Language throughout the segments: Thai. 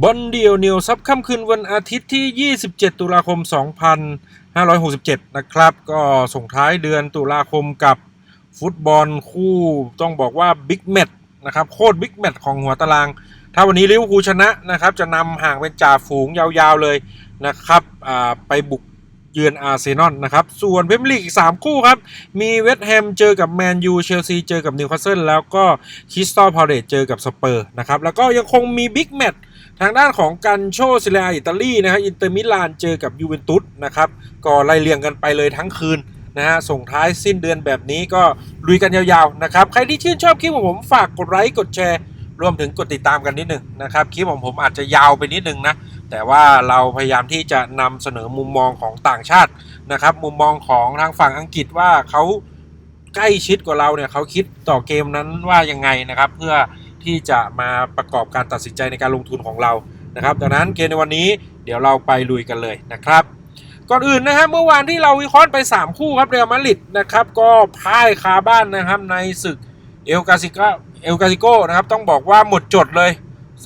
บอลเดียวเหนียวซับค่ำคืนวันอาทิตย์ที่ 27 ตุลาคม 2567 นะครับ ก็ส่งท้ายเดือนตุลาคมกับฟุตบอลคู่ต้องบอกว่าบิ๊กแมตช์นะครับ โคตรบิ๊กแมตช์ของหัวตาราง ถ้าวันนี้ลิเวอร์พูลชนะนะครับ จะนำห่างเป็นจ่าฝูงยาวๆเลยนะครับไปบุกเยือนอาร์เซนอลนะครับ ส่วนเพมลีกอีก 3 คู่ครับ มีเวสต์แฮมเจอกับแมนยูเชลซีเจอกับนิวคาสเซิลแล้วก็คริสตัลพาเลตเจอกับสเปอร์นะครับ แล้วก็ยังคงมีบิ๊กแมตช์ ทางด้านของกันโชซิเลาอิตาลีนะครับอินเตอร์มิลานเจอกับยูเวนตุสนะครับก็ไล่เลี่ยงกันไปเลยทั้งคืนนะฮะส่งท้ายสิ้นเดือนแบบนี้ก็ลุยกันยาวๆนะครับใครที่ชื่นชอบคลิปของผมฝากกดไลค์กดแชร์ รวมถึงกดติดตามกันนิดหนึ่งนะครับคลิปของผมอาจจะยาวไปนิดหนึ่งนะแต่ว่าเราพยายามที่จะนำเสนอมุมมองของต่างชาตินะครับมุมมองของทางฝั่งอังกฤษว่าเขาใกล้ชิดกว่าเราเนี่ยเขาคิดต่อเกมนั้นว่ายังไงนะครับ เพื่อ ที่จะมาประกอบการตัดสินใจในการลงทุนของเรานะครับ ดังนั้นเกมในวันนี้เดี๋ยวเราไปลุยกันเลยนะครับก่อนอื่นนะครับเมื่อวานที่เราวิเคราะห์ไป 3 คู่ครับเรอัลมาดริดนะครับก็พ่ายคาบ้านนะครับในศึกเอลกาซิโกเอลกาซิโกนะครับต้องบอกว่าหมดจดเลย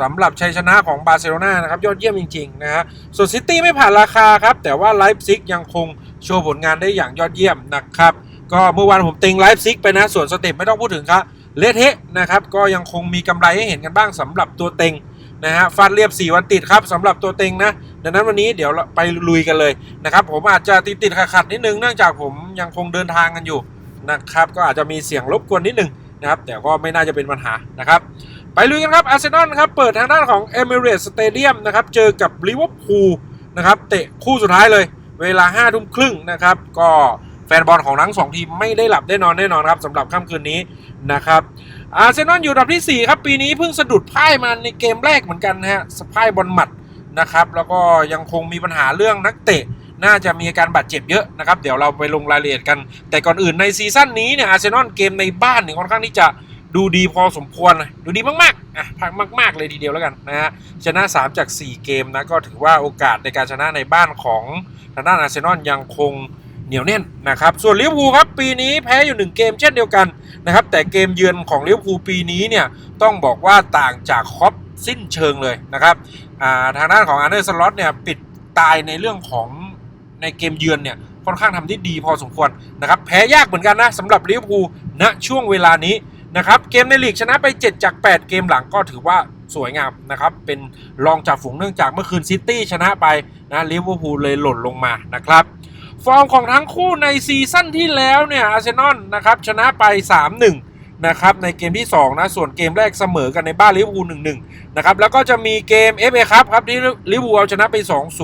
สำหรับชัยชนะของบาร์เซโลนานะครับยอดเยี่ยมจริงๆนะฮะส่วนซิตี้ไม่ผ่านราคาครับแต่ว่าไลฟ์ซิกยังคงโชว์ผลงานได้อย่างยอดเยี่ยมนะครับก็เมื่อวานผมติงไลฟ์ซิกไปนะส่วนสเต็ปไม่ต้องพูดถึงครับ เละเทะนะครับก็ยังคงมีกำไรให้เห็นกันบ้างสำหรับตัวเต็งนะฮะฟาดเรียบ 4 วันติดครับสำหรับตัวเต็งนะดังนั้นวันนี้เดี๋ยวไปลุยกันเลยนะครับผมอาจจะติดติดขัดนิดนึงเนื่องจากผมยังคงเดินทางกันอยู่นะครับก็อาจจะมีเสียงรบกวนนิดนึงนะครับแต่ก็ไม่น่าจะเป็นปัญหานะครับไปลุยกันครับอาร์เซนอลครับเปิดทางด้านของ e m i r a t e s Stadium นะครับเจอกับลิเวอร์พูลนะครับเตะคู่สุดท้ายเลย เวลา5ทุ่มครึ่งนะครับก็ แฟนบอลของทั้งสองทีมไม่ได้หลับได้นอนแน่นอนครับสำหรับค่ำคืนนี้นะครับอาร์เซนอลอยู่อันดับที่ 4 ครับ ปีนี้เพิ่งสะดุดพ่ายมาในเกมแรกเหมือนกันนะฮะสพ่ายบอลหมัดนะครับแล้วก็ยังคงมีปัญหาเรื่องนักเตะน่าจะมีอาการบาดเจ็บเยอะนะครับเดี๋ยวเราไปลงรายละเอียดกัน แต่ก่อนอื่นในซีซั่นนี้เนี่ยอาร์เซนอลเกมในบ้านเนี่ยค่อนข้างที่จะดูดีพอสมควรดูดีมากๆอะพักมาก ๆ เลยทีเดียวแล้วกันนะฮะชนะ 3 จาก 4 เกมนะก็ถือว่าโอกาสในการชนะในบ้านของทางด้านอาร์เซนอลยังคง เหนียวแน่นนะครับ ส่วนลิเวอร์พูลครับปีนี้แพ้อยู่ 1 เกมเช่นเดียวกันนะครับ แต่เกมเยือนของลิเวอร์พูลปีนี้เนี่ยต้องบอกว่าต่างจากคอปสิ้นเชิงเลยนะครับทางด้านของอาร์เนอร์สล็อตเนี่ยปิดตายในเรื่องของในเกมเยือนเนี่ยค่อนข้างทำได้ดีพอสมควรนะครับแพ้ยากเหมือนกันนะสำหรับลิเวอร์พูลณช่วงเวลานี้นะครับเกมในลีกชนะไป 7 จาก 8 เกมหลังก็ถือว่าสวยงามนะครับ เป็นรองจากฝูงเนื่องจากเมื่อคืนซิตี้ชนะไปนะลิเวอร์พูลเลยหล่นลงมานะครับ ฟอร์มของทั้งคู่ในซีซั่นที่แล้วเนี่ยอาร์เซนอลนะครับชนะไป 3-1 นะครับในเกมที่ 2 นะ ส่วนเกมแรกเสมอกันในบ้านลิเวอร์พูล1-1 นะครับ แล้วก็จะมีเกม FA ครับครับที่ลิเวอร์พูลเอาชนะไป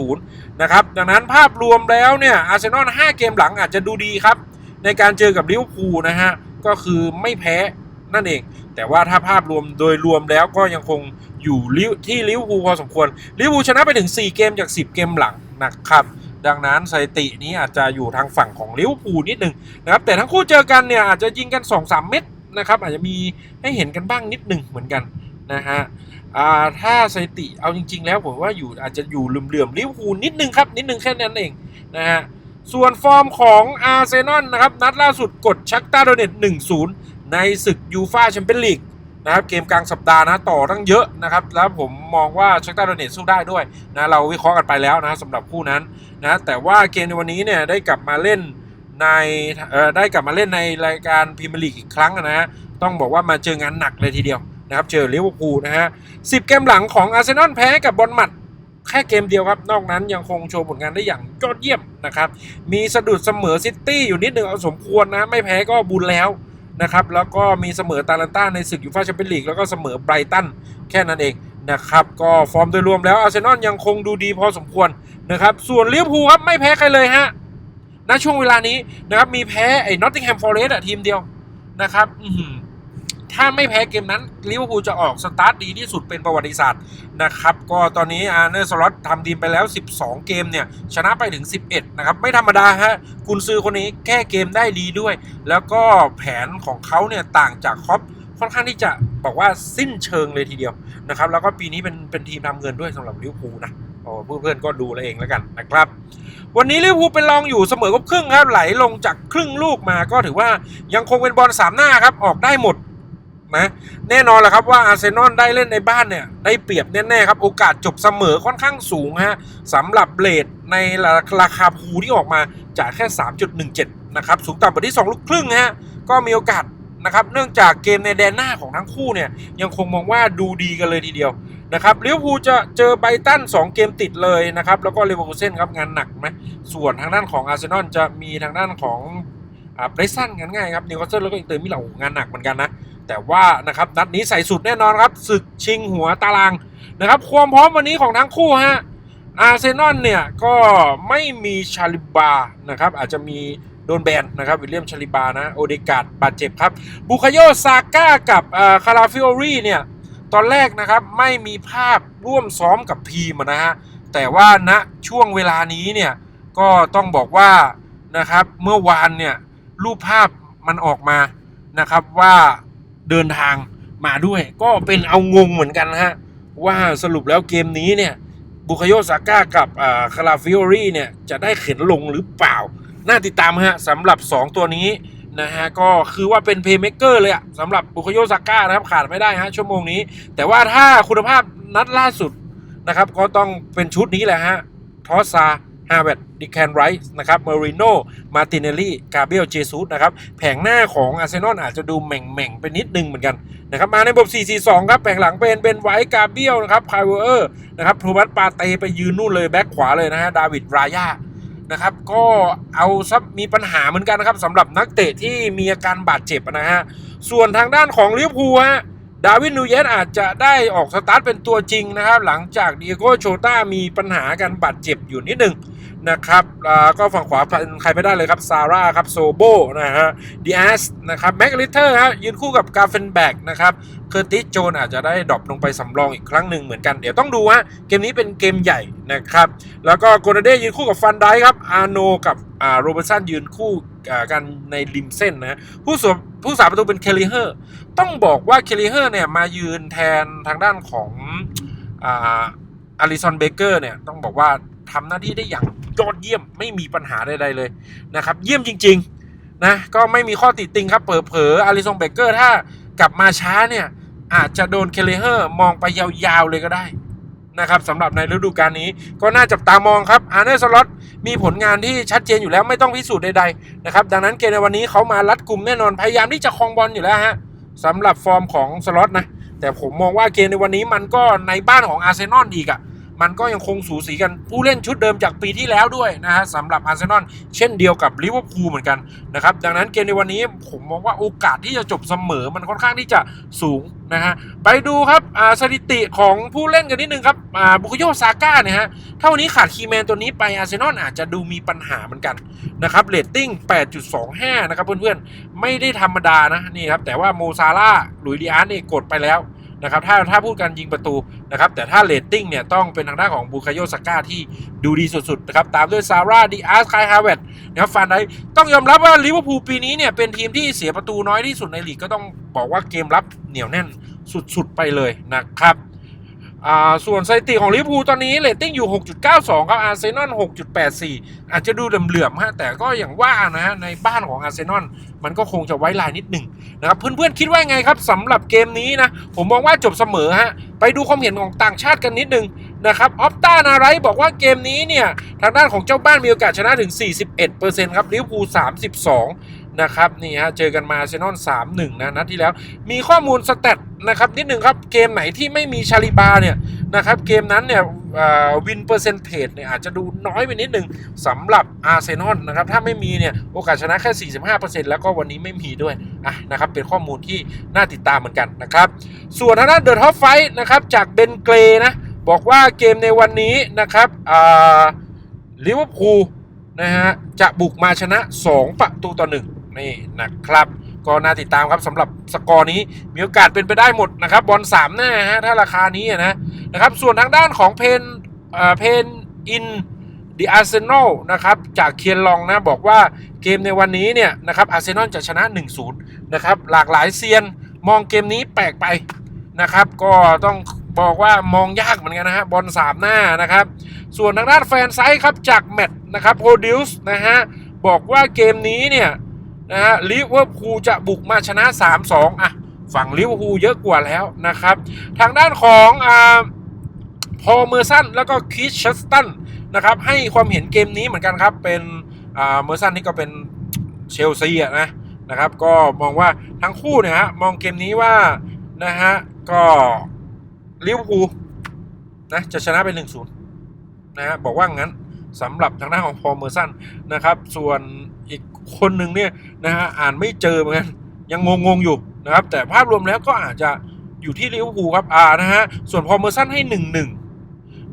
2-0 นะครับ ดังนั้นภาพรวมแล้วเนี่ยอาร์เซนอล5เกมหลังอาจจะดูดีครับ ในการเจอกับลิเวอร์พูลนะฮะก็คือไม่แพ้นั่นเอง แต่ว่าถ้าภาพรวมโดยรวมแล้วก็ยังคงอยู่ที่ลิเวอร์พูลพอสมควรลิเวอร์พูลชนะไปถึง 4 เกมจาก 10 เกมหลังนะครับ ดังนั้นสถิตินี้อาจจะอยู่ทางฝั่งของลิเวอร์พูลนิดหนึ่งนะครับแต่ทั้งคู่เจอกันเนี่ยอาจจะยิงกัน 2-3 เม็ดนะครับอาจจะมีให้เห็นกันบ้างนิดหนึ่งเหมือนกันนะฮะถ้าสถิติเอาจริง ๆ แล้วผมว่าอยู่อาจจะอยู่เหลื่อมๆลิเวอร์พูลนิดนึงครับ นิดนึงแค่นั้นเองนะฮะส่วนฟอร์มของอาร์เซนอลนะครับ นัดล่าสุดกดชักตาโดเนต1-0 ในศึกยูฟาแชมเปี้ยนลีก นะครับเกมกลางสัปดาห์นะต่อตั้งเยอะนะครับแล้วผมมองว่าเชักตาโดเนตสู้ได้ด้วยนะเราวิเคราะห์กันไปแล้วนะสำหรับคู่นั้นนะแต่ว่าเกมในวันนี้เนี่ยได้กลับมาเล่นในเอ่อได้กลับมาเล่นในรายการพรีเมียร์ลีกอีกครั้งนะฮะต้องบอกว่ามาเจองานหนักเลยทีเดียวนะครับเจอลิเวอร์พูลนะฮะสิบเกมหลังของอาร์เซนอลแพ้กับบอลมัดแค่เกมเดียวครับ นอกนั้นยังคงโชว์ผลงานได้อย่างยอดเยี่ยมนะครับมีสะดุดเสมอซิตี้อยู่นิดหนึ่งเอาสมควรนะไม่แพ้ก็บุญแล้ว นะครับแล้วก็มีเสมอตาลันต้าในศึกยูฟ่าแชมเปี้ยนลีกแล้วก็เสมอไบรตันแค่นั้นเองนะครับก็ฟอร์มโดยรวมแล้วอาร์เซนอลยังคงดูดีพอสมควรนะครับส่วนลิเวอร์พูลครับไม่แพ้ใครเลยฮะณช่วงเวลานี้นะครับมีแพ้ไอ้นอตติงแฮมฟอร์เรสต์อะทีมเดียวนะครับอื ถ้าไม่แพ้เกมนั้นลิเวอร์พูลจะออกสตาร์ทดีที่สุดเป็นประวัติศาสตร์นะครับก็ตอนนี้อาร์เนอร์สล็อตทำทีมไปแล้ว 12 เกมเนี่ยชนะไปถึง 11 นะครับ ไม่ธรรมดาฮะกุนซือคนนี้แก้เกมได้ดีด้วย แล้วก็แผนของเขาเนี่ยต่างจากครอปค่อนข้างที่จะบอกว่าสิ้นเชิงเลยทีเดียวนะครับแล้วก็ปีนี้เป็นเป็นทีมทำเงินด้วยสำหรับลิเวอร์พูลนะโอ้เพื่อนๆก็ดูแลเองแล้วกันนะครับ วันนี้ลิเวอร์พูลเป็นรองอยู่เสมอกับครึ่งครับไหลลงจากครึ่งลูกมาก็ถือว่ายังคงเป็นบอลสามหน้าครับออกได้หมด นะแน่นอนแหละครับว่าอาร์เซนอลได้เล่นในบ้านเนี่ยได้เปรียบแน่ๆครับโอกาสจบเสมอค่อนข้างสูงฮะสำหรับเลทในราคาภูที่ออกมาจากแค่ 3.17 นะครับสูงต่ำกว่าที่ 2 ลูกครึ่งฮะก็มีโอกาสนะครับเนื่องจากเกมในแดนหน้าของทั้งคู่เนี่ยยังคงมองว่าดูดีกันเลยทีเดียวนะครับลิเวอร์พูลจะเจอไบตัน 2 เกมติดเลยนะครับแล้วก็เลเวอร์คูเซ่นครับงานหนักไหมส่วนทางด้านของอาร์เซนอลจะมีทางด้านของอ่าเบรซันกันง่ายครับนิวคาสเซิลแล้วก็อินเตอร์มิลานงานหนักเหมือนกันนะ แต่ว่านะครับนัดนี้ใส่สุดแน่นอนครับศึกชิงหัวตารางนะครับ ความพร้อมวันนี้ของทั้งคู่ฮะอาร์เซนอลเนี่ยก็ไม่มีชาลิบานะครับ อาจจะมีโดนแบนนะครับวิลเลียมชาลิบานะโอเดกาดบาดเจ็บครับบุคาโยซาก้ากับคาราฟิโอรีเนี่ยตอนแรกนะครับไม่มีภาพร่วมซ้อมกับทีมนะฮะแต่ว่าณช่วงเวลานี้เนี่ยก็ต้องบอกว่านะครับเมื่อวานเนี่ยรูปภาพมันออกมานะครับว่า เดินทางมาด้วย ก็เป็นเอางงเหมือนกันนะฮะ ว่าสรุปแล้วเกมนี้เนี่ยบุคโยซาก้ากับคาราฟิโอรีเนี่ยจะได้เข็นลงหรือเปล่า น่าติดตามฮะสำหรับ 2 ตัวนี้นะฮะก็คือว่าเป็นเพย์เม k เกอร์เลยอะสำหรับบุคโยซาก้านะครับขาดไม่ได้ฮะชั่วโมงนี้ แต่ว่าถ้าคุณภาพนัดล่าสุดนะครับก็ต้องเป็นชุดนี้แหละฮะทอสซา ฮาเวตดิแคนไรส์นะครับเมริโนมาติเนลลี่กาเบียลเจซูสนะครับแผงหน้าของอาร์เซนอลอาจจะดูแหม่งๆไปนิดนึงเหมือนกันนะครับมาในระบบ 4-4-2 ครับแผงหลังเป็นเป็นไวท์กาเบียลนะครับพายเวอร์นะครับโทมัสปาเตไปยืนนู่นเลยแบ็คขวาเลยนะฮะดาวิดรายานะครับก็เอาซับมีปัญหาเหมือนกันนะครับสำหรับนักเตะที่มีอาการบาดเจ็บนะฮะส่วนทางด้านของลิเวอร์พูลฮะ ดาวินนูเยสอาจจะได้ออกสตาร์ทเป็นตัวจริงนะครับ หลังจากดิเอโกโชต้ามีปัญหาการบาดเจ็บอยู่นิดหนึ่ง นะครับแล้วก็ฝั่งขวาเป็นใครไม่ได้เลยครับซาร่าครับโซโบนะฮะดีอาสนะครับแม็กลิเตอร์ฮะยืนคู่กับกาเฟนแบกนะครับเคอร์ติสโจนอาจจะได้ดรอปลงไปสำรองอีกครั้งหนึ่งเหมือนกัน เดี๋ยวต้องดูฮะเกมนี้เป็นเกมใหญ่นะครับ แล้วก็โกลเด้ยืนคู่กับฟันไดครับอาโนกับอ่าโรเบร์ตสันยืนคู่กันในริมเส้นนะผู้สวผู้สาประตูเป็นเคลลิเฮอร์ต้องบอกว่าเคลลิเฮอร์เนี่ยมายืนแทนทางด้านของอาอาริซอนเบเกอร์เนี่ยต้องบอกว่า ทำหน้าที่ได้อย่างยอดเยี่ยมไม่มีปัญหาใดๆเลยนะครับ เยี่ยมจริง ๆ นะ ก็ไม่มีข้อติดติงครับ เผลอๆอาริซอนเบเกอร์ถ้ากลับมาช้าเนี่ยอาจจะโดนเคลลิเฮอร์มองไปยาวๆเลยก็ได้นะครับสำหรับในฤดูกาลนี้ก็น่าจับตามองครับอาร์เนสล็อตมีผลงานที่ชัดเจนอยู่แล้วไม่ต้องพิสูจน์ใดๆนะครับดังนั้นเกมในวันนี้เขามารัดกลุ่มแน่นอนพยายามที่จะครองบอลอยู่แล้วฮะสำหรับฟอร์มของสล็อตนะแต่ผมมองว่าเกมในวันนี้มันก็ในบ้านของอาร์เซนอลอีกอะ่ะ มันก็ยังคงสูสีกันผู้เล่นชุดเดิมจากปีที่แล้วด้วยนะฮะสำหรับอาร์เซนอลเช่นเดียวกับลิเวอร์พูลเหมือนกันนะครับดังนั้นเกมในวันนี้ผมมองว่าโอกาสที่จะจบเสมอมันค่อนข้างที่จะสูงนะฮะไปดูครับสถิติของผู้เล่นกันนิดนึงครับบุคโยซาก้าเนี่ยฮะถ้าวันนี้ขาดคีแมนตัวนี้ไปอาร์เซนอลอาจจะดูมีปัญหาเหมือนกันนะครับเรตติ้ง 8.25 นะครับเพื่อนๆ ไม่ได้ธรรมดานะนี่ครับแต่ว่าโมซาร่าหลุยดิอาร์นี่กดไปแล้ว นะครับถ้าถ้าพูดกันยิงประตูนะครับแต่ถ้าเลตติ้งเนี่ยต้องเป็นทางด้านของบูคาโยสก้าที่ดูดีสุดๆนะครับตามด้วยซาร่าดิอาร์สไคฮาเวตนะครับฟานไดต้องยอมรับว่าลิเวอร์พูลปีนี้เนี่ยเป็นทีมที่เสียประตูน้อยที่สุดในลีกก็ต้องบอกว่าเกมรับเหนียวแน่นสุดๆไปเลยนะครับ อ่าส่วนสถิติของลิเวอร์พูลตอนนี้เรตติ้งอยู่ 6.92 ครับอาร์เซนอล 6.84 อาจจะดูเหลื่อมๆฮะแต่ก็อย่างว่านะฮะในบ้านของอาร์เซนอลมันก็คงจะไว้ลายนิดหนึ่งนะครับเพื่อนๆคิดว่าไงครับสำหรับเกมนี้นะ ผมมองว่าจบเสมอฮะไปดูความเห็นของต่างชาติกันนิดนึงนะครับออฟตานาไรบอกว่าเกมนี้เนี่ย ทางด้านของเจ้าบ้านมีโอกาสชนะถึง 41%ครับลิเวอร์พูล 32 นะครับนี่ฮะเจอกันมาอาร์เซนอล3-1นะนัดที่แล้ว มีข้อมูลสแตทนะครับนิดหนึ่งครับเกมไหนที่ไม่มีชาลิบาเนี่ยนะครับเกมนั้นเนี่ยวินเปอร์เซนเทจเนี่ยอาจจะดูน้อยไปนิดหนึ่งสำหรับอาร์เซนอลนะครับถ้าไม่มีเนี่ยโอกาสชนะแค่ 45%แล้วก็วันนี้ไม่มีด้วยอะนะครับเป็นข้อมูลที่น่าติดตามเหมือนกันนะครับส่วนทางด้านเดอะท็อปไฟนะครับจากเบนเกรนะบอกว่าเกมในวันนี้นะครับลิเวอร์พูลนะฮะจะบุกมาชนะ 2 ประตูต่อห นี่นะครับ ก็น่าติดตามครับสำหรับสกอร์นี้มีโอกาสเป็นไปได้หมดนะครับบอลสามหน้าฮะถ้าราคานี้นะนะครับส่วนทางด้านของเพนเพนอินดีอาร์เซนอลนะครับจากเคียนลองนะบอกว่าเกมในวันนี้เนี่ยนะครับอาร์เซนอลจะชนะ 1-0 นะครับหลากหลายเซียนมองเกมนี้แปลกไปนะครับ ก็ต้องบอกว่ามองยากเหมือนกันนะฮะบอลสามหน้านะครับ ส่วนทางด้านแฟนไซส์ครับจากแมตช์นะครับโปรดิวส์นะฮะบอกว่าเกมนี้เนี่ย นะฮะลิเวอร์พูลจะบุกมาชนะ 3-2อะฝั่งลิเวอร์พูลเยอะกว่าแล้วนะครับ ทางด้านของอ่าพอเมอร์สันแล้วก็คิชชัสตันนะครับให้ความเห็นเกมนี้เหมือนกันครับเป็นอ่าเมอร์สันนี่ก็เป็นเชลซีอะนะนะครับ ก็มองว่าทั้งคู่เนี่ยฮะมองเกมนี้ว่านะฮะก็ลิเวอร์พูลนะจะชนะไป1นศูนย์นะฮะบอกว่างั้น สำหรับทางด้านของพอเมอร์สันนะครับ ส่วนอีกคนหนึ่งเนี่ยนะฮะอ่านไม่เจอเหมือนกันยังงงๆอยู่นะครับ แต่ภาพรวมแล้วก็อาจจะอยู่ที่ลิเวอร์พูลครับอานะฮะส่วนพอเมอร์สันให้หนึ่งหนึ่ง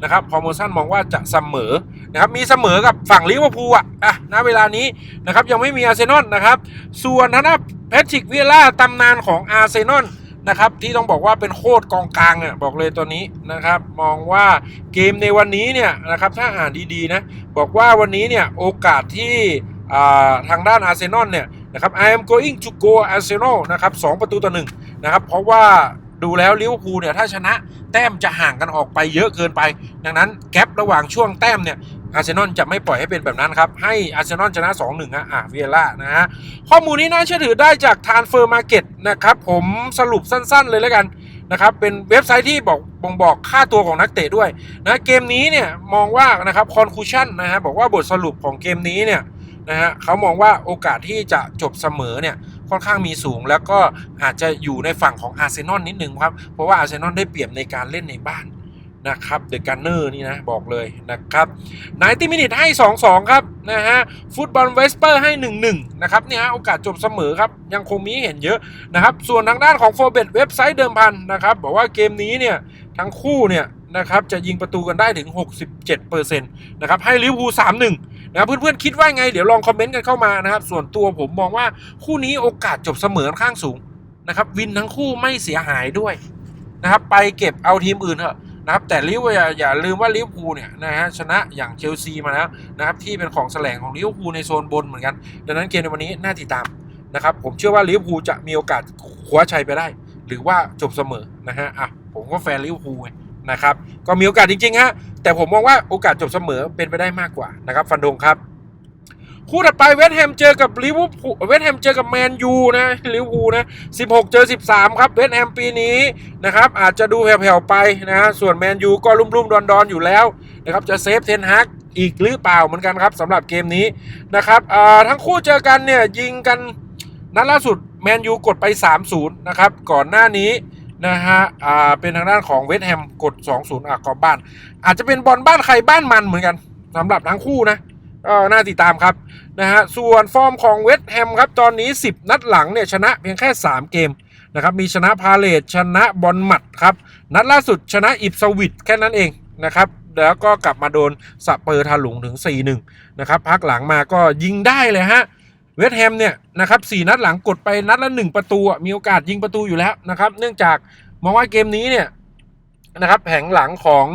นะครับพอเมอร์สันมองว่าจะเสมอนะครับมีเสมอกับฝั่งลิเวอร์พูลอะอะณเวลานี้นะครับยังไม่มีอาร์เซนอลนะครับ ส่วนทางด้านแพทริกเวียร่าตำนานของอาร์เซนอล นะครับ ที่ต้องบอกว่าเป็นโคตรกองกลางเนี่ยบอกเลยตัวนี้นะครับ มองว่าเกมในวันนี้เนี่ยนะครับถ้าอ่านดีๆนะบอกว่าวันนี้เนี่ยโอกาสที่ทางด้านอาร์เซนอลเนี่ยนะครับ I am going to go Arsenal นะครับสองประตูต่อหนึ่งนะครับเพราะว่า ดูแล้วลิเวอร์พูลเนี่ยถ้าชนะแต้มจะห่างกันออกไปเยอะเกินไป ดังนั้นแกลระหว่างช่วงแต้มเนี่ยอาร์เซนอลจะไม่ปล่อยให้เป็นแบบนั้นครับ ให้อาร์เซนอลชนะ2-1อะอะเวียร่านะฮะข้อมูลนี้น่าเชื่อถือได้จากทานเฟอร์มาร์เก็ตนะครับผมสรุปสั้นๆเลยแล้วกันนะครับเป็นเว็บไซต์ที่บอกบ่งบอกค่าตัวของนักเตะด้วยนะเกมนี้เนี่ยมองว่านะครับคอนคูชั่นนะฮะบอกว่าบทสรุปของเกมนี้เนี่ย นะฮะเขามองว่าโอกาสที่จะจบเสมอเนี่ยค่อนข้างมีสูง แล้วก็อาจจะอยู่ในฝั่งของอาร์เซนอลนิดนึงครับ เพราะว่าอาร์เซนอลได้เปรียบในการเล่นในบ้านนะครับเดอะกันเนอร์นี่นะ บอกเลยนะครับ90มินิทให้ 2-2 ครับ นะฮะ ฟุตบอลเวสเปอร์ให้ 1-1 นะครับเนี่ยโอกาสจบเสมอครับ ยังคงมีเห็นเยอะนะครับ ส่วนทางด้านของโฟเบตเว็บไซต์เดิมพันนะครับ บอกว่าเกมนี้เนี่ย ทั้งคู่เนี่ยนะครับ จะยิงประตูกันได้ถึง 67%นะครับ ให้ลิเวอร์พูล3-1 นะครับเพื่อนๆคิดว่าไงเดี๋ยวลองคอมเมนต์กันเข้ามานะครับ ส่วนตัวผมมองว่าคู่นี้โอกาสจบเสมอข้างสูงนะครับ วินทั้งคู่ไม่เสียหายด้วยนะครับ ไปเก็บเอาทีมอื่นเถอะนะครับ แต่ลิเวอร์ย่าอย่าลืมว่าลิเวอร์พูลเนี่ยนะฮะชนะอย่างเชลซีมาแล้วนะครับ ที่เป็นของแสลงของลิเวอร์พูลในโซนบนเหมือนกัน ดังนั้นเกมในวันนี้น่าติดตามนะครับ ผมเชื่อว่าลิเวอร์พูลจะมีโอกาสคว้าชัยไปได้ หรือว่าจบเสมอนะฮะอะผมก็แฟนลิเวอร์พูลไง นะครับ ก็มีโอกาสจริงๆฮะแต่ผมมองว่าโอกาสจบเสมอเป็นไปได้มากกว่านะครับ ฟันธงครับ คู่ถัดไปเวสต์แฮมเจอกับลิเวอร์พูลเวสต์แฮมเจอกับแมนยูนะลิเวอร์พูลนะ16 เจอ 13 ครับเวสต์แฮมปีนี้นะครับ อาจจะดูแผ่วๆไปนะส่วนแมนยูก็รุ่มๆดอนๆอยู่แล้วนะครับจะเซฟเทนฮักอีกหรือเปล่าเหมือนกันครับสำหรับเกมนี้นะครับทั้งคู่เจอกันเนี่ยยิงกันนัดล่าสุดแมนยูกดไป 3-0 นะครับ ก่อนหน้านี้ นะฮะ อ่า เป็นทางด้านของเวสต์แฮมกด 2-0อะกอบบ้าน อาจจะเป็นบอลบ้านใครบ้านมันเหมือนกันสำหรับทั้งคู่นะก็น่าติดตามครับนะฮะ ส่วนฟอร์มของเวสต์แฮมครับ ตอนนี้ 10 นัดหลังเนี่ยชนะเพียงแค่ 3 เกมนะครับ มีชนะพาเลตชนะบอลหมัดครับ นัดล่าสุดชนะอิปสวิตแค่นั้นเองนะครับแล้วก็กลับมาโดนสเปอร์ทาหลุงถึง 4-1 นะครับ พักหลังมาก็ยิงได้เลยฮะ เวสต์แฮมเนี่ยนะครับ4นัดหลังกดไปนัดละ 1 ประตูมีโอกาสยิงประตูอยู่แล้วนะครับ เนื่องจากมองว่าเกมนี้เนี่ยนะครับแผงหลังของ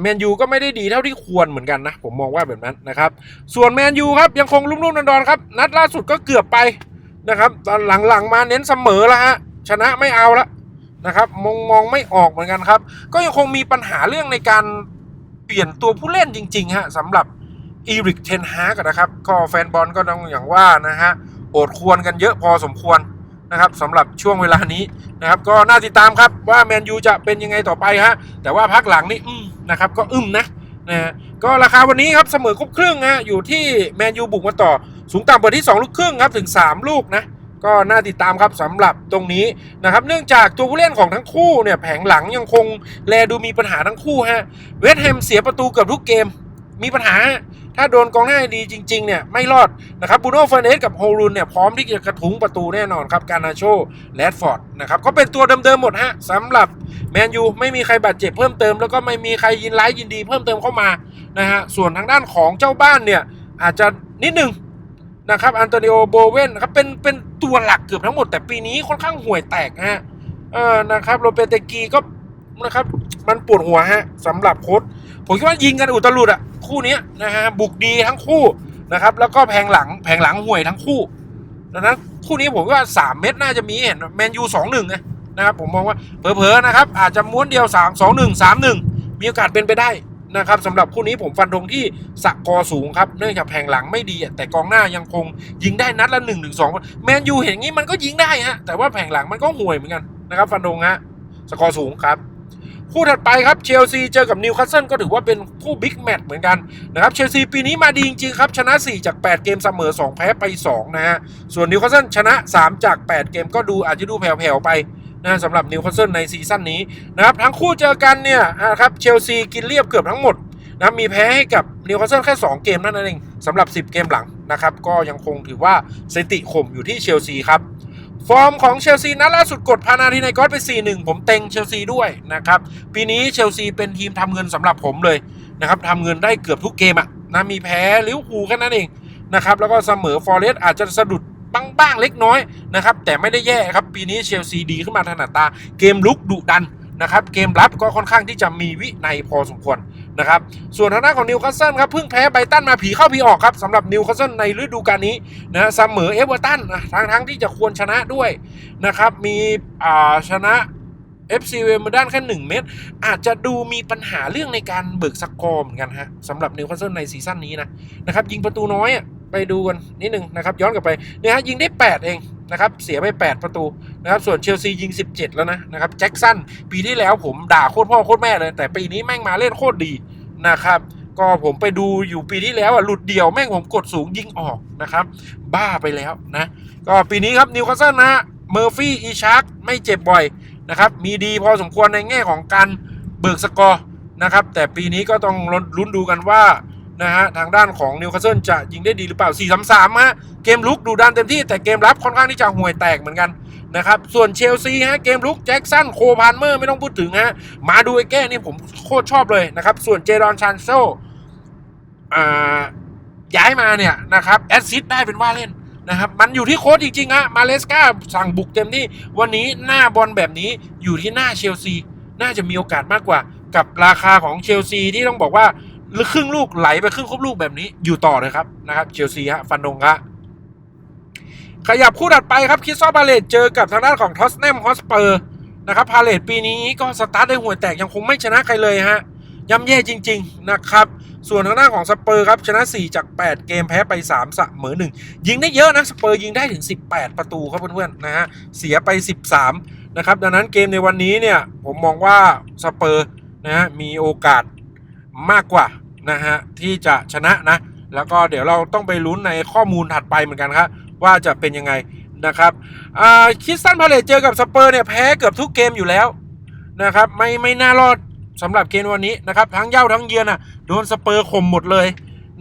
แมนยูก็ไม่ได้ดีเท่าที่ควรเหมือนกันนะ ผมมองว่าแบบนั้นนะครับ ส่วนแมนยูครับยังคงลุ่มๆดอนๆครับ นัดล่าสุดก็เกือบไปนะครับตอนหลังๆมาเน้นเสมอแล้วฮะชนะไม่เอาละนะครับมองมองไม่ออกเหมือนกันครับ ก็ยังคงมีปัญหาเรื่องในการเปลี่ยนตัวผู้เล่นจริงๆฮะสำหรับ อีริกเทนฮากนะครับ ก็แฟนบอลก็ต้องอย่างว่านะฮะโอดควรกันเยอะพอสมควรนะครับสำหรับช่วงเวลานี้นะครับ ก็น่าติดตามครับว่าแมนยูจะเป็นยังไงต่อไปฮะแต่ว่าพักหลังนี่อืมนะครับ ก็อึมนะนะฮะก็ราคาวันนี้ครับเสมอครบครึ่งฮะอยู่ที่แมนยูบุกมาต่อสูงต่ำกว่าที่ 2 ลูกครึ่งครับถึง 3 ลูกนะก็น่าติดตามครับสำหรับตรงนี้นะครับ เนื่องจากตัวผู้เล่นของทั้งคู่เนี่ยแผงหลังยังคงแลดูมีปัญหาทั้งคู่ฮะเวสต์แฮมเสียประตูเกือบทุกเกมมีปัญหา ถ้าโดนกองหน้าดีจริงๆเนี่ยไม่รอดนะครับบูโน่เฟร์เนสกับโฮลุนเนี่ยพร้อมที่จะกระทุ้งประตูแน่นอนครับการนาโชแรดฟอร์ดนะครับก็เป็นตัวเดิมๆหมดฮะสำหรับแมนยูไม่มีใครบาดเจ็บเพิ่มเติม แล้วก็ไม่มีใครยินร้ายยินดีเพิ่มเติมเข้ามานะฮะส่วนทางด้านของเจ้าบ้านเนี่ยอาจจะนิดนึงนะครับอันโตนิโอโบเวนครับเป็นเป็นตัวหลักเกือบทั้งหมดแต่ปีนี้ค่อนข้างห่วยแตกฮะเออนะครับโรเปเตกีก็นะครับมันปวดหัวฮะสำหรับโค้ช ผมคิดว่ายิงกันอุตลุดอะคู่นี้นะฮะบุกดีทั้งคู่นะครับ แล้วก็แพงหลังแพงหลังห่วยทั้งคู่ดังนั้นคู่นี้ผมว่า 3 เม็ดน่าจะมีเห็นแมนยูสองหนึ่งนะครับผมมองว่าเผลอๆนะครับ อาจจะม้วนเดียว3 2 1 3 1 มีโอกาสเป็นไปได้นะครับสำหรับคู่นี้ผมฟันธงที่สกอร์สูงครับเนื่องจากแผงหลังไม่ดีแต่กองหน้ายังคงยิงได้นัดละ1นถึงสแมนยูเห็นงี้มันก็ยิงได้ฮะแต่ว่าแผงหลังมันก็ห่วยเหมือนกันนะครับฟันธงฮะสกอร์สูงครับ คู่ถัดไปครับเชลซีเจอกับนิวคาสเซิลก็ถือว่าเป็นคู่บิ๊กแมตช์เหมือนกันนะครับเชลซีปีนี้มาดีจริงๆครับ ชนะ 4 จาก 8 เกมเสมอ 2 แพ้ไป 2 นะฮะ ส่วนนิวคาสเซิลชนะ 3 จาก 8 เกมก็ดูอาจจะดูแผ่วๆไปนะสำหรับนิวคาสเซิลในซีซั่นนี้นะครับทั้งคู่เจอกันเนี่ยนะครับเชลซีกินเรียบเกือบทั้งหมดนะมีแพ้ให้กับนิวคาสเซิลแค่ 2 เกมเท่านั้นเองสำหรับ 10 เกมหลังนะครับก็ยังคงถือว่าสถิติข่มอยู่ที่เชลซีครับ ฟอร์มของเชลซีนัดล่าสุดกดพานาทีในกอสไป 4-1 ผมเต็งเชลซีด้วยนะครับ ปีนี้เชลซีเป็นทีมทำเงินสำหรับผมเลยนะครับทำเงินได้เกือบทุกเกมอะนะมีแพ้ลิเวอร์พูลแค่นั้นเองนะครับแล้วก็เสมอฟอร์เรสต์อาจจะสะดุดบ้างๆเล็กน้อยนะครับแต่ไม่ได้แย่ครับปีนี้เชลซีดีขึ้นมาถนัดตา เกมลุกดุดันนะครับเกมรับก็ค่อนข้างที่จะมีวินัยพอสมควร นะครับ ส่วนทางด้านของนิวคาสเซิลครับเพิ่งแพ้ไบรตันมาผีเข้าผีออกครับสำหรับนิวคาสเซิลในฤดูกาลนี้นะเสมอเอเวอร์ตันนะทั้งทั้งที่จะควรชนะด้วยนะครับ มีอ่าชนะ FC เวมเบอร์ดันแค่1เม็ดอาจจะดูมีปัญหาเรื่องในการเบิกสกอร์เหมือนกันฮะสำหรับนิวคาสเซิลในซีซั่นนี้นะนะครับยิงประตูน้อยไปดูกันนิดนึงนะครับย้อนกลับไปเนี่ยฮะยิงได้ 8 เอง นะครับเสียไป 8 ประตูนะครับส่วนเชลซียิง 17 แล้วนะนะครับแจ็คสันปีที่แล้วผมด่าโคตรพ่อโคตรแม่เลย แต่ปีนี้แม่งมาเล่นโคตรดีนะครับก็ผมไปดูอยู่ปีที่แล้วอะหลุดเดี่ยวแม่งผมกดสูงยิงออกนะครับ บ้าไปแล้วนะ ก็ปีนี้ครับนิวคาสเซิลนะเมอร์ฟี่อีชาร์กไม่เจ็บบ่อยนะครับ มีดีพอสมควรในแง่ของการเบิกสกอร์นะครับ แต่ปีนี้ก็ต้องลุ้นดูกันว่า นะฮะทางด้านของนิวคาสเซิลจะยิงได้ดีหรือเปล่า 4-3-3ฮะเกมลุกดูดันเต็มที่แต่เกมรับค่อนข้างที่จะห่วยแตกเหมือนกันนะครับส่วนเชลซีฮะเกมลุกแจ็คสันโคพานเมอร์ไม่ต้องพูดถึงฮะมาดูไอ้แก้นี่ผมโคตรชอบเลยนะครับส่วนเจดอนชันโซอ่าย้ายมาเนี่ยนะครับแอสซิสได้เป็นว่าเล่นนะครับมันอยู่ที่โค้ชจริงๆฮะมาเลสกาสั่งบุกเต็มที่วันนี้หน้าบอลแบบนี้อยู่ที่หน้าเชลซีน่าจะมีโอกาสมากกว่า กับราคาของเชลซีที่ต้องบอกว่า หรือครึ่งลูกไหลไปครึ่งครบลูกแบบนี้อยู่ต่อเลยครับนะครับเชลซีฮะฟันดงฮะขยับคู่ถัดไปครับคิสซอพาเลตเจอกับทางด้านของทอสแนมฮอสเปอร์นะครับพาเลตปีนี้ก็สตาร์ทได้ห่วยแตกยังคงไม่ชนะใครเลยฮะย่ำแย่จริง ๆ นะครับ ส่วนทางด้านของสเปอร์ครับ ชนะ 4 จาก 8 เกมแพ้ไป3เสมอ1ยิงได้เยอะนะสเปอร์ยิงได้ถึง 18 ประตูครับเพื่อนๆนะฮะเสียไป 13 นะครับ ดังนั้นเกมในวันนี้เนี่ย ผมมองว่าสเปอร์นะฮะมีโอกาสมากกว่า นะฮะที่จะชนะนะ แล้วก็เดี๋ยวเราต้องไปลุ้นในข้อมูลถัดไปเหมือนกันครับว่าจะเป็นยังไงนะครับอ่าคิสตันพาเลตเจอกับสเปอร์เนี่ยแพ้เกือบทุกเกมอยู่แล้วนะครับไม่ไม่น่ารอดสำหรับเกมวันนี้นะครับทั้งเย้าทั้งเยือนอะโดนสเปอร์ข่มหมดเลย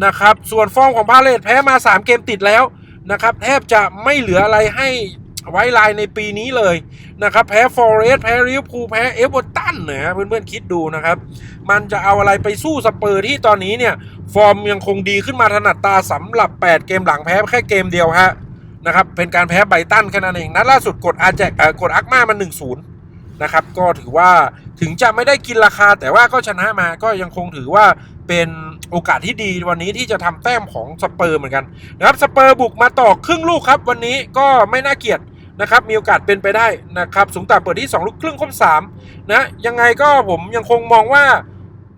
นะครับส่วนฟอร์มของพาเลตแพ้มา 3 เกมติดแล้วนะครับแทบจะไม่เหลืออะไรให้ ไว้ลายในปีนี้เลยนะครับแพ้ฟอร์เรสต์แพ้ลิเวอร์พูลแพ้เอเวอร์ตันนะฮะเพื่อนๆคิดดูนะครับ มันจะเอาอะไรไปสู้สเปอร์ที่ตอนนี้เนี่ย ฟอร์มยังคงดีขึ้นมาถนัดตาสำหรับ 8 เกมหลังแพ้แค่เกมเดียวฮะนะครับเป็นการแพ้ไบตันแค่นั้นเองนัดล่าสุดกดอาแจกเอ่อกดอักมามัน1-0นะครับก็ถือว่าถึงจะไม่ได้กินราคา แต่ว่าก็ชนะมาก็ยังคงถือว่าเป็นโอกาสที่ดีวันนี้ที่จะทำแต้มของสเปอร์เหมือนกันนะครับสเปอร์บุกมาต่อครึ่งลูกครับ วันนี้ก็ไม่น่าเกลียด นะครับมีโอกาสเป็นไปได้นะครับสูงต่ำเปิดที่ 2 ลูกครึ่งครบ3นะยังไงก็ผมยังคงมองว่า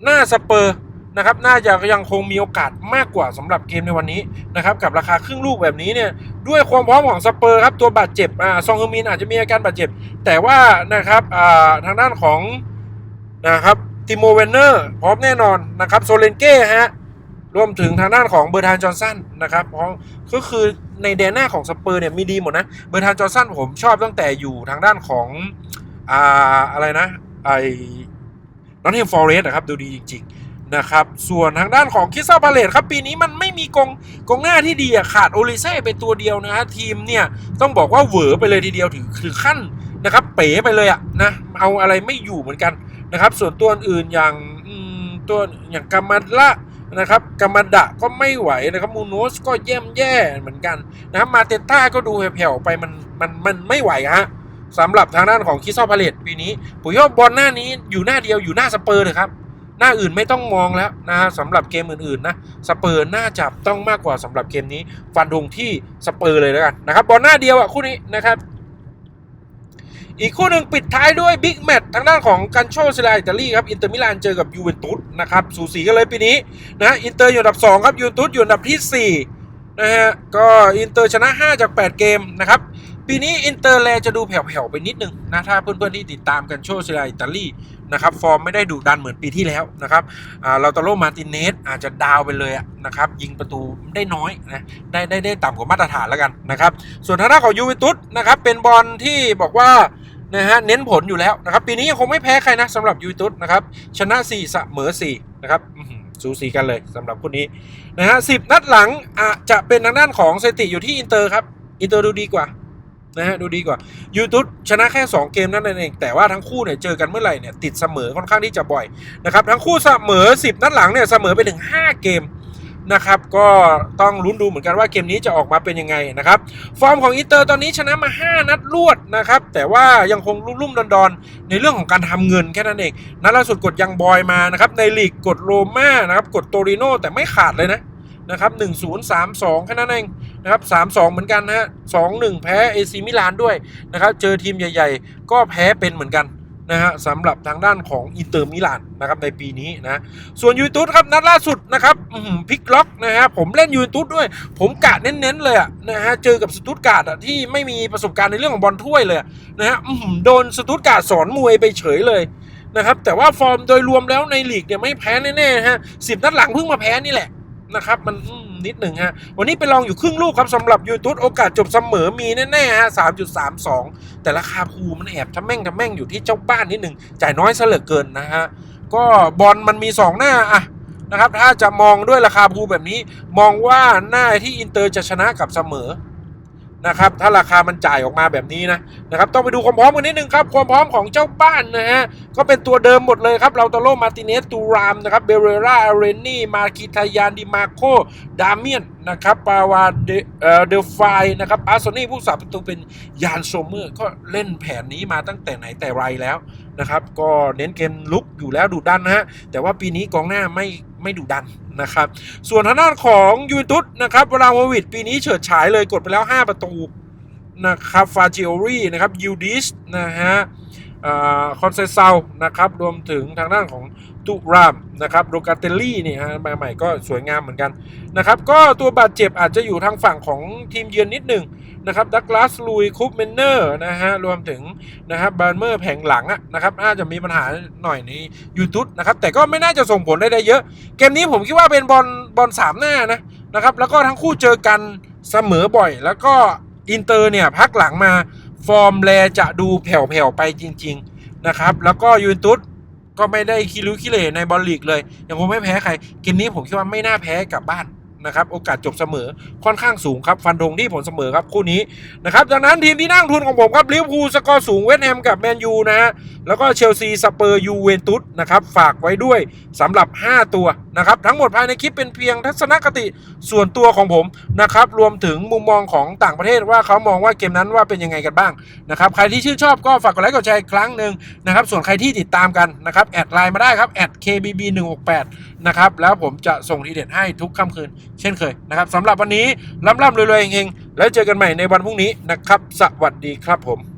หน้าสเปอร์นะครับน่าจะยังคงมีโอกาสมากกว่าสำหรับเกมในวันนี้นะครับกับราคาครึ่งลูกแบบนี้เนี่ยด้วยความพร้อมของสเปอร์ครับตัวบาดเจ็บอ่าซองเฮอร์มินอาจจะมีอาการบาดเจ็บ แต่ว่านะครับอ่าทางด้านของนะครับติโมเวนเนอร์พร้อมแน่นอนนะครับโซเลนเก้ฮะรวมถึงทางด้านของเบอร์ทานจอห์นสันนะครับพราะก็คือ ในแดนหน้าของสเปอร์เนี่ยมีดีหมดนะ เบอร์ทานจอห์สันผมชอบตั้งแต่อยู่ทางด้านของอ่าอะไรนะไอ้นอตเทมฟอร์เรสต์นะครับดูดีจริง ๆ นะครับ ส่วนทางด้านของคิสซาพาเลตครับปีนี้มันไม่มีกองกองหน้าที่ดีขาดโอลิเซ่ไปตัวเดียวนะฮะทีมเนี่ยต้องบอกว่าเหวอไปเลยทีเดียวถึงคือขั้นนะครับเป๋ไปเลยอะนะเอาอะไรไม่อยู่เหมือนกันนะครับ ส่วนตัวอื่นอย่างตัวอย่างกามาละ นะครับกามาดะก็ไม่ไหวนะครับมูโนสก็แย่มแย่เหมือนกันนะครับมาเตต้าก็ดูแผ่วๆไปมันมันมันไม่ไหวฮะสำหรับทางด้านของคิซาพาเลตปีนี้ผมว่าบอลหน้านี้อยู่หน้าเดียวอยู่หน้าสเปอร์เลยครับหน้าอื่นไม่ต้องมองแล้วนะสำหรับเกมอื่นๆนะสเปอร์น่าจะต้องมากกว่าสำหรับเกมนี้ ฟันธงที่สเปอร์เลยแล้วกันนะครับบอลหน้าเดียวอะคู่นี้นะครับ อีกคู่หนึ่งปิดท้ายด้วยบิ๊กแมตช์ทางด้านของกันโชซิลาอิตาลีครับอินเตอร์มิลานเจอกับยูเวนตุสนะครับสูสีกันเลยปีนี้นะอินเตอร์อยู่อันดับ 2 ครับยูเวนตุสอยู่อันดับทีสี่4 นะฮะ ก็อินเตอร์ชนะ 5 จาก 8 เกมนะครับ ปีนี้อินเตอร์แลจะดูแผ่วๆไปนิดนึงนะ ถ้าเพื่อนๆที่ติดตามกันโชซิลาอิตาลีนะครับฟอร์มไม่ได้ดุดันเหมือนปีที่แล้วนะครับอ่าเราตาโลมาตินเนสอาจจะดาวไปเลยนะครับยิงประตูได้น้อยนะได้ได้ได้ต่ำกว่ามาตรฐานแล้วกันนะครับส่วนทางด้านของยูเวนตุสนะครับเป็นบอลที่บอกว่า นะฮะเน้นผลอยู่แล้วนะครับ ปีนี้ยังคงไม่แพ้ใครนะสำหรับยูเวนตุสนะครับ ชนะ 4 เสมอ 4 นะครับสูสีกันเลยสำหรับคู่นี้นะฮะสินัดหลังอาจจะเป็นทางด้านของสถิติอยู่ที่อินเตอร์ครับ อินเตอร์ดูดีกว่านะฮะดูดีกว่ายูทูบชนะแค่ 2 เกมนั่นเอง แต่ว่าทั้งคู่เนี่ยเจอกันเมื่อไหร่เนี่ยติดเสมอค่อนข้างที่จะบ่อยนะครับทั้งคู่เสมอ 10 นัดหลังเนี่ยเสมอไปถึง 5 เกม นะครับก็ต้องลุ้นดูเหมือนกันว่าเกมนี้จะออกมาเป็นยังไงนะครับฟอร์มของอินเตอร์ตอนนี้ชนะมา 5 นัดรวดนะครับแต่ว่ายังคงลุ่มๆดอนๆในเรื่องของการทำเงินแค่นั้นเองนัดล่าสุดกดยังบอยมานะครับในลีกกดโรม่านะครับกดโตริโนแต่ไม่ขาดเลยนะนะครับ1 0 3 2แค่นั้นเองนะครับสามสองเหมือนกันฮะสองหนึ่งแพ้เอซีมิลานด้วยนะครับเจอทีมใหญ่ ๆ ก็แพ้เป็นเหมือนกัน นะฮะสำหรับทางด้านของอินเตอร์มิลานนะครับในปีนี้นะส่วนยูเวนตุสครับนัดล่าสุดนะครับอื้อหือพลิกล็อกนะฮะผมเล่นยูเวนตุสด้วย ผมกะเน้นๆเลยะนะฮะเจอกับสตุตการ์ดที่ไม่มีประสบการณ์ในเรื่องของบอลถ้วยเลยนะฮะอื้อหือโดนสตุตการ์ดสอนมวยไปเฉยเลยนะครับแต่ว่าฟอร์มโดยรวมแล้วในลีกเนี่ยไม่แพ้แน่ๆฮะสิบนัดหลังเพิ่งมาแพ้นี่แหละนะครับมันม นิดหนึ่งฮะ วันนี้ไปลองอยู่ครึ่งลูกครับสำหรับยูทูบโอกาสจบเสมอมีแน่ๆฮะสามจุดสามสองแต่ราคาภูมันแอบทำแม่งทำแม่งอยู่ที่เจ้าบ้านนิดหนึ่งจ่ายน้อยซะเหลือเกินนะฮะ ก็บอลมันมีสองหน้าอะนะครับถ้าจะมองด้วยราคาภูแบบนี้ มองว่าหน้าที่อินเตอร์จะชนะกับเสมอ นะครับถ้าราคามันจ่ายออกมาแบบนี้นะนะครับต้องไปดูความพร้อมกันนิดนึงครับความพร้อมของเจ้าบ้านนะฮะก็เป็นตัวเดิมหมดเลยครับเราตโลมาติเนสตูรามนะครับเบเรราอาเรนนี่มาคิทายานดิมาโคดาเมียนนะครับปาวาเดเอ่อเดฟายนะครับอาร์โซนี่ผู้สาประตูเป็นยานโซเมอร์ก็เล่นแผนนี้มาตั้งแต่ไหนแต่ไรแล้วนะครับก็เน้นเกมลุกอยู่แล้วดุดันนะฮะแต่ว่าปีนี้กองหน้าไม่ไม่ดุดัน นะครับ ส่วนทางด้านของยูเวนตุสนะครับเวลาโววิดปีนี้เฉิดฉายเลยกดไปแล้ว 5 ประตูนะครับฟาจิโอรีนะครับยูดิสนะฮะคอนเซเซานะครับรวมถึงทางด้านของตุรามนะครับโรกาเตลลี่เนี่ยฮะมาใหม่ก็สวยงามเหมือนกันนะครับก็ตัวบาดเจ็บอาจจะอยู่ทางฝั่งของทีมเยือนนิดหนึ่ง นะครับดักลาสลุยคูปเมนเนอร์นะฮะรวมถึงนะครับบาร์เมอร์แผงหลังอะนะครับน่าจะมีปัญหาหน่อยในยูทูบนะครับแต่ก็ไม่น่าจะส่งผลได้ไดเยอะ เกมนี้ผมคิดว่าเป็นบอลบอลสามหน้านะนะครับแล้วก็ทั้งคู่เจอกันเสมอบ่อย แล้วก็อินเตอร์เนี่ยพักหลังมาฟอร์มแลจะดูแผ่วๆไปจริง ๆนะครับ แล้วก็ยูนตุสก็ไม่ได้คิรุคิเลในบอลลีกเลยยังคงไม่แพ้ใครเกมนี้ผมคิดว่าไม่น่าแพ้กลับบ้าน นะครับโอกาสจบเสมอค่อนข้างสูงครับฟันธงที่ผลเสมอครับคู่นี้นะครับดังนั้นทีมที่นั่งทุนของผมครับลิเวอร์พูลสกอร์สูงเวสต์แฮมกับแมนยูนะฮะแล้วก็เชลซีสเปอร์ยูเวนตุสนะครับฝากไว้ด้วยสำหรับ 5 ตัวนะครับทั้งหมดภายในคลิปเป็นเพียงทัศนคติส่วนตัวของผมนะครับรวมถึงมุมมองของต่างประเทศว่าเขามองว่าเกมนั้นว่าเป็นยังไงกันบ้างนะครับใครที่ชื่นชอบก็ฝากกดไลค์กดแชร์ครั้งหนึ่งนะครับส่วนใครที่ติดตามกันนะครับแอดไลน์มาได้ครับแอด kbb 1 6 8 นะครับ แล้วผมจะส่งทีเด็ดให้ทุกค่ำคืน เช่นเคยนะครับสำหรับวันนี้ล่ำๆรวยๆเฮงๆแล้วเจอกันใหม่ในวันพรุ่งนี้นะครับ สวัสดีครับผม